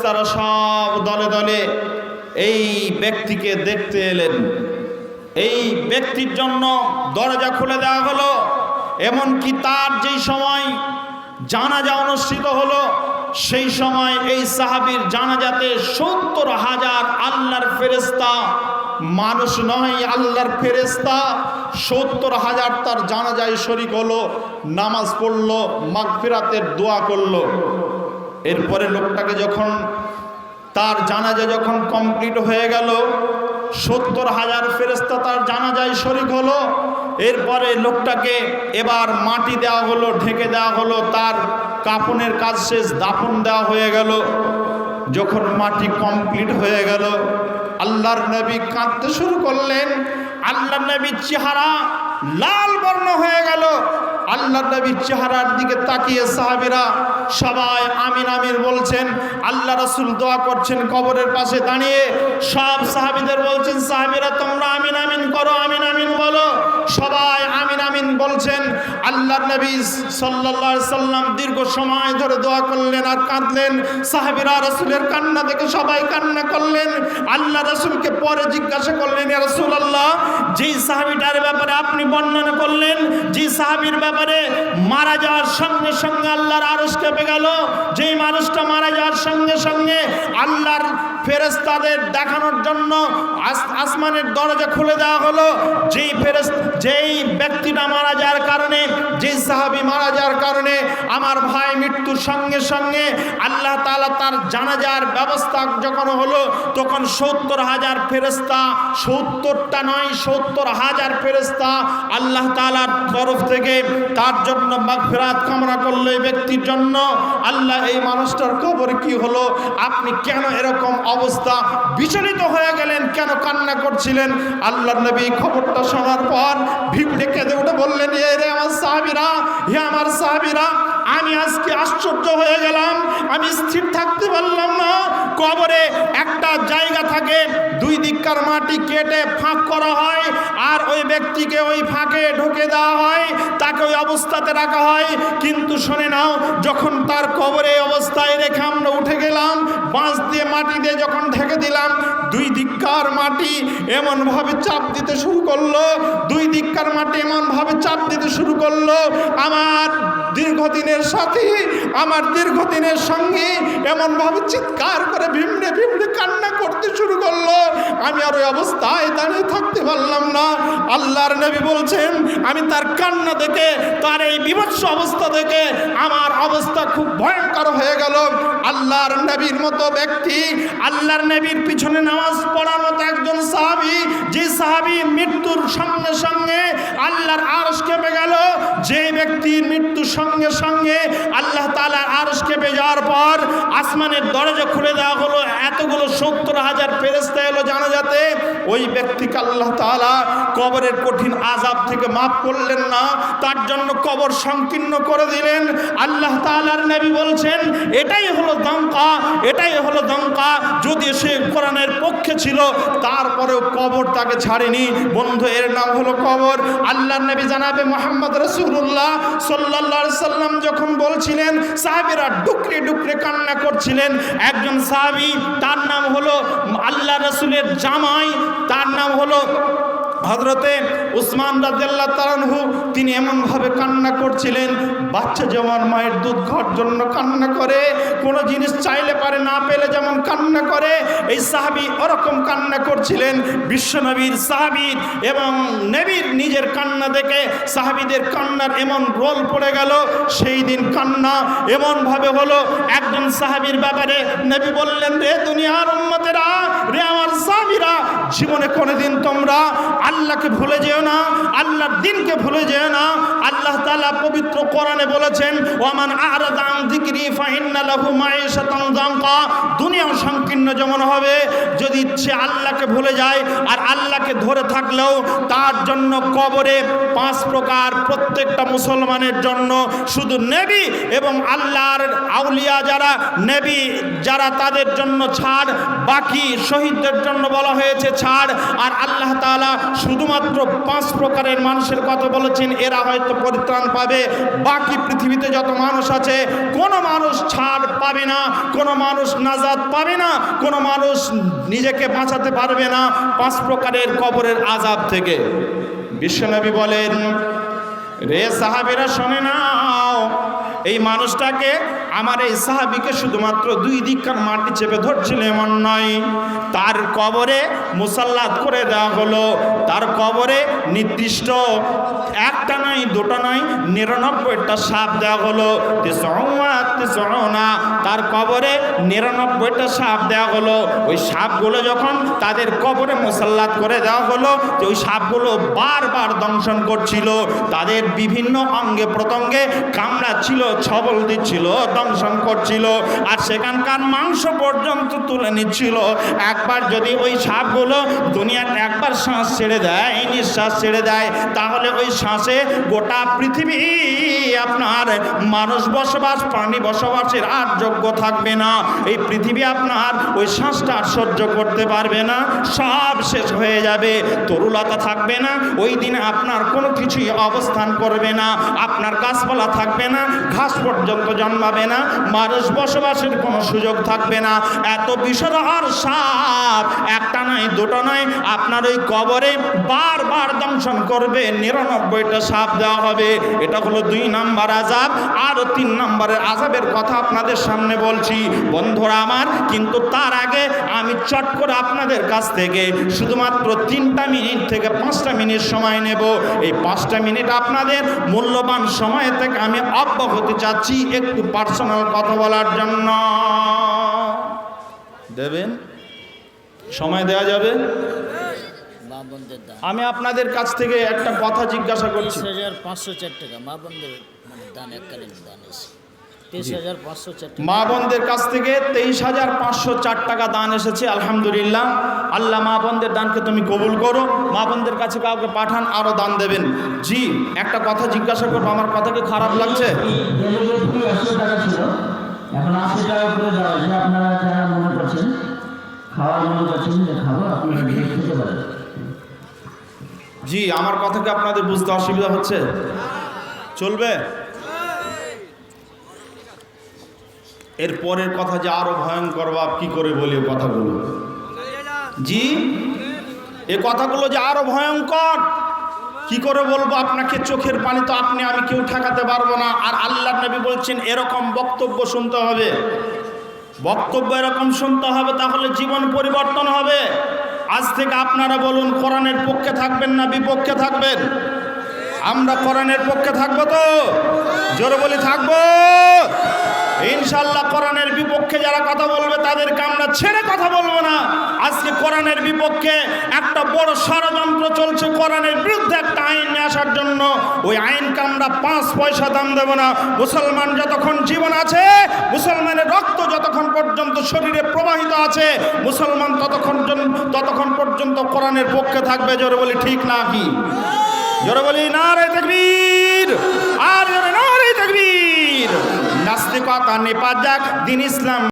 ফেরেস্তারা সব দলে দলে এই ব্যক্তিকে দেখতে এলেন। এই ব্যক্তির জন্য দরজা খুলে দেওয়া হলো, এমনকি তার যেই সময় জানাজা অনুষ্ঠিত হলো, সেই সময় এই সাহাবীর জানাজাতে সত্তর হাজার আল্লাহর ফেরেস্তা মানুষ নয় আল্লাহর ফেরেস্তা সত্তর হাজার তার জানাজায় শরিক হলো, নামাজ পড়ল, মাগফিরাতের দোয়া করল। এরপরে লোকটাকে যখন তার জানাজা যখন কমপ্লিট হয়ে গেল, সত্তর হাজার ফেরেস্তা তার জানাজায় শরিক হলো। এরপরে লোকটাকে এবার মাটি দেওয়া হলো, ঢেকে দেওয়া হলো, তার কাপনের কাজ শেষ, দাফন দেওয়া হয়ে গেল। যখন মাটি কমপ্লিট হয়ে গেল, আল্লাহর নবী কাঁদতে শুরু করলেন। আল্লাহর নবীর চেহারা লাল বর্ণ হয়ে গেল। আল্লাহ নবীর চেহারার দিকে তাকিয়ে সাহাবিরা সবাই আমিন আমিন বলছেন, আল্লাহ রসুল দোয়া করছেন কবরের পাশে দাঁড়িয়ে। সব সাহাবিদের বলছেন, সাহাবিরা তোমরা আমিন আমিন করো, আমিন আমিন বলো। সবাই আমিন আমিন বলছেন। আল্লাহ নবী আলাইহি সাল্লাম দীর্ঘ সময় ধরে দোয়া করলেন আর কাঁদলেন। সাহাবিরা রসুলের কান্না দেখে সবাই কান্না করলেন। আল্লাহ রসুলকে পরে জিজ্ঞাসা করলেন, ইয়া রাসূলুল্লাহ যেই সাহাবিটার ব্যাপারে আপনি বর্ণনা করলেন, যে সাহাবির ব্যাপারে মারা যাওয়ার সঙ্গে সঙ্গে আল্লাহর আরশ কেঁপে গেল, যেই মানুষটা মারা যাওয়ার সঙ্গে সঙ্গে আল্লাহর ফেরেস্তাদের দেখানোর জন্য আস- আসমানের দরজা খুলে দেওয়া হলো, যেই ফেরেস যেই ব্যক্তিটা মারা যাওয়ার কারণে, যেই সাহাবি মারা যাওয়ার কারণে আমার ভাই মৃত্যুর সঙ্গে সঙ্গে আল্লাহ তালা তার জানাজার ব্যবস্থা যখন হলো, তখন সত্তর হাজার ফেরেস্তা সত্তরটা নয়, সত্তর হাজার ফেরেস্তা আল্লাহ তালার তরফ থেকে তার জন্য মাগফিরাত কামনা করল এই ব্যক্তির জন্য। আল্লাহ, এই মানুষটার খবর কি হলো? আপনি কেন এরকম অবস্থা? বিচলিত হয়ে গেলেন, কেন কান্না করছিলেন? আল্লাহ নবী খবরটা শোনার পর ভিড়ে কেঁদে উঠে বললেন, এ রে আমার সাহাবিরা, হে আমার সাহাবিরা আমি আজকে আশ্চর্য হয়ে গেলাম। আমি স্থির থাকতে পারলাম না। কবরে একটা জায়গা থাকে, দুই দিককার মাটি কেটে ফাঁক করা হয়, আর ওই ব্যক্তিকে ওই ফাঁকে ঢুকে দেওয়া হয়। তাকে ওই অবস্থাতে রাখা হয়। কিন্তু শুনে নাও, যখন তার কবরে অবস্থায় রেখে আমরা উঠে গেলাম, বাঁশ দিয়ে মাটি দিয়ে যখন ঢেকে দিলাম, দুই দিককার মাটি এমনভাবে চাপ দিতে শুরু করল, দুই দিককার মাটি এমনভাবে চাপ দিতে শুরু করল, আমার দীর্ঘদিনের সাথী, আমার দীর্ঘদিনের সঙ্গে এমনভাবে চিৎকার করে ভিমড়ে ভিমড়ে কান্না করতে শুরু করল। আমি আর ওই অবস্থায় দাঁড়িয়ে থাকতে পারলাম না। আল্লাহর নবী বলছেন, আমি তার কান্না দেখে তার এই বিভৎস অবস্থা দেখে আমার অবস্থা খুব ভয়ঙ্কর হয়ে গেল। আল্লাহর নবীর মতো ব্যক্তি, আল্লাহর নবীর পিছনে নামাজ পড়ার মতো একজন সাহাবি, যে সাহাবি মৃত্যুর সঙ্গে সঙ্গে আল্লাহর আরশ কেঁপে গেল। যে ব্যক্তির মৃত্যুর সঙ্গে সঙ্গে আল্লাহ তালার আরশ কেঁপে যাওয়ার পর আসমানের দরজা খুলে দেওয়া হলো। এতগুলো সত্তর হাজার ফেরেস্তা এলো জানা যাতে ওই ব্যক্তিকে আল্লাহ তালা কবরের কঠিন আজাব থেকে মাফ করলেন না, তার জন্য কবর সংকীর্ণ করে দিলেন। আল্লাহ তালার নবী বলছেন, এটাই হলো দঙ্কা এটাই হলো দঙ্কা যদি সে কোরআনের পক্ষে ছিল, তারপরেও কবর তাকে ছাড়েনি। বন্ধু, এর নাম হলো কবর। আল্লাহ নবী জানাবে মোহাম্মদ রসুল্লাহ সাল্লাহ সাল্লাম যখন বলছিলেন, সাহেবেরা ডুকরে ডুকরে কান্না করছিলেন একজন সাহাবি তার নাম হলো আল্লাহ রসুলের জামাই তার নাম হলো হজরতে উসমান রাজ্লাহ তালানহু তিনি এমনভাবে কান্না করছিলেন, বাচ্চা যেমন মায়ের দুধ খাওয়ার জন্য কান্না করে, কোনো জিনিস চাইলে পারে না পেলে যেমন কান্না করে, এই সাহাবি ওরকম কান্না করছিলেন। বিশ্বনবীর সাহাবির এবং নবীর নিজের কান্না দেখে সাহাবিদের কান্নার এমন রোল পড়ে গেল, সেই দিন কান্না এমনভাবে হলো, একজন সাহাবির ব্যাপারে নবী বললেন, রে দুনিয়ার উম্মতেরা, রে আমার সাহাবিরা, জীবনে কোনোদিন তোমরা আল্লাহকে ভুলে যেও না, আল্লাহর দিনকে ভুলে যেও না। আল্লাহ তালা পবিত্র কোরআনে বলেছেন ওমান আর দাম দিকরি ফাহিন্না লাহু মায়ের যানকা দুনিয়াও সংকীর্ণ যেমন হবে যদি সে আল্লাহকে ভুলে যায় আর আল্লাহকে ধরে থাকলেও তার জন্য কবরে পাঁচ প্রকার প্রত্যেকটা মুসলমানের জন্য শুধু নেবী এবং আল্লাহর আউলিয়া যারা, নেবী যারা তাদের জন্য ছাড়, বাকি শহীদদের জন্য বলা হয়েছে ছাড়। আর আল্লাহ তাআলা শুধুমাত্র পাঁচ প্রকারের মানুষের কথা বলেছেন, এরা হয়তো পরিত্রাণ পাবে। বাকি পৃথিবীতে যত মানুষ আছে, কোনো মানুষ ছাড় পাবে না, কোনো মানুষ নাজাদ পাবে না, কোনো মানুষ নিজেকে বাঁচাতে পারবে না পাঁচ প্রকারের কবরের আজাব থেকে। বিশ্বনবী বলেন, রে সাহাবেরা, শোনে নাও এই মানুষটাকে আমার এই সাহাবিকে শুধুমাত্র দুই দিককার মাটি চেপে ধরছিল, এমন নয়। তার কবরে মুসাল্লাত করে দেওয়া হলো। তার কবরে নির্দিষ্ট একটা নয়, দুটো নয়, নিরানব্বইটা সাপ দেওয়া হলো। না তার কবরে নিরানব্বইটা সাপ দেওয়া হলো। ওই সাপগুলো যখন তাদের কবরে মুসাল্লাত করে দেওয়া হলো যে ওই সাপগুলো বারবার দংশন করছিল। তাদের বিভিন্ন অঙ্গে প্রত্যঙ্গে কামড়া ছিল ছবল দিচ্ছিল, দংশন করছিল, আর সেখানকার মাংস পর্যন্ত তুলে নিচ্ছিল। একবার যদি ওই সাপগুলো দুনিয়ার একবার শ্বাস ছেড়ে দেয় নিঃশ্বাস ছেড়ে দেয়, তাহলে ওই শ্বাসে গোটা পৃথিবী আপনার মানুষ বসবাস, প্রাণী বসবাসের আর যোগ্য থাকবে না। এই পৃথিবী আপনার ওই শ্বাসটা আর সহ্য করতে পারবে না, সব শেষ হয়ে যাবে, তরুলতা থাকবে না, ওই দিনে আপনার কোনো কিছুই অবস্থান করবে না, আপনার গাছপালা থাকবে না ঘাস পর্যন্ত জন্মাবে না, মানুষ বসবাসের কোনো সুযোগ থাকবে না। এত বিষধর সাপ, একটা নয়, দুটো নয়, আপনার ওই কবরে বারবার দংশন করবে, নিরানব্বইটা সাপ দেওয়া হবে। এটা হলো দুই নাম্বার আজাব আরও তিন নম্বরের আজাবের কথা আপনাদের সামনে বলছি। বন্ধুরা আমার, কিন্তু তার আগে আমি চট করে আপনাদের কাছ থেকে শুধুমাত্র তিনটা মিনিট থেকে পাঁচটা মিনিট সময় নেব। এই পাঁচটা মিনিট আপনাদের মূল্যবান সময় থেকে আমি অব্যাহতি চাচ্ছি একটু পার্সোনাল কথা বলার জন্য। দেবেন? সময় দেওয়া যাবে? আমি আপনাদের কাছ থেকে একটা কথা জিজ্ঞাসা করছি। পাঁচশো চার টাকা মা বন্ধের মানে দান এককালীন দান মা বোনদের কাছ থেকে তেইশ হাজার পাঁচশো চার টাকা দান এসেছে আলহামদুলিল্লাহ। আল্লাহ মা বোনদের দানকে তুমি কবুল করো। মা বোনদের কাছে কাউকে পাঠান আরও দান দেবেন। জি একটা কথা জিজ্ঞাসা করব আমার কথা কি খারাপ লাগছে? একশো টাকা এখন আশি টাকা করে দেওয়া হয়েছে আপনারা যারা মনে করছেন খাওয়ার মনে করছেন যে খাব আপনারা খেতে পারেন। জি আমার কথা কি আপনাদের বুঝতে অসুবিধা হচ্ছে? চলবে? এর পরের কথা যে আরও ভয়ঙ্কর বাপ, কি করে বলি কথাগুলো? জি? এ কথাগুলো যে আরও ভয়ঙ্কর, কি করে বলব আপনাকে? চোখের পানি তো আপনি, আমি কেউ ঠেকাতে পারব না। আর আল্লাহ নবী বলছেন, এরকম বক্তব্য শুনতে হবে। বক্তব্য এরকম শুনতে হবে, তাহলে জীবন পরিবর্তন হবে। আজ থেকে আপনারা বলুন, কোরআনের পক্ষে থাকবেন না বিপক্ষে থাকবেন? আমরা কোরআনের পক্ষে থাকব তো? জোরে বলি, থাকব? বিপক্ষে যারা কথা বলবে তাদেরকে আমরা ছেড়ে কথা বলব না। আজকে কোরআনের বিপক্ষে একটা বড় ষড়যন্ত্র চলছে কোরআনের বিরুদ্ধে একটা আইন নিয়ে আসার জন্য। ওই আইনকে আমরা পাঁচ পয়সা দাম দেব না। মুসলমান যতক্ষণ জীবন আছে, মুসলমানের রক্ত যতক্ষণ পর্যন্ত শরীরে প্রবাহিত আছে, মুসলমান ততক্ষণ ততক্ষণ পর্যন্ত কোরআনের পক্ষে থাকবে। জোরে বলি, ঠিক না কি? জোরে বলি নারে তকবীর। আর জোরে তকবীর নাস্তিকতা নেপা যাক দিন ইসলাম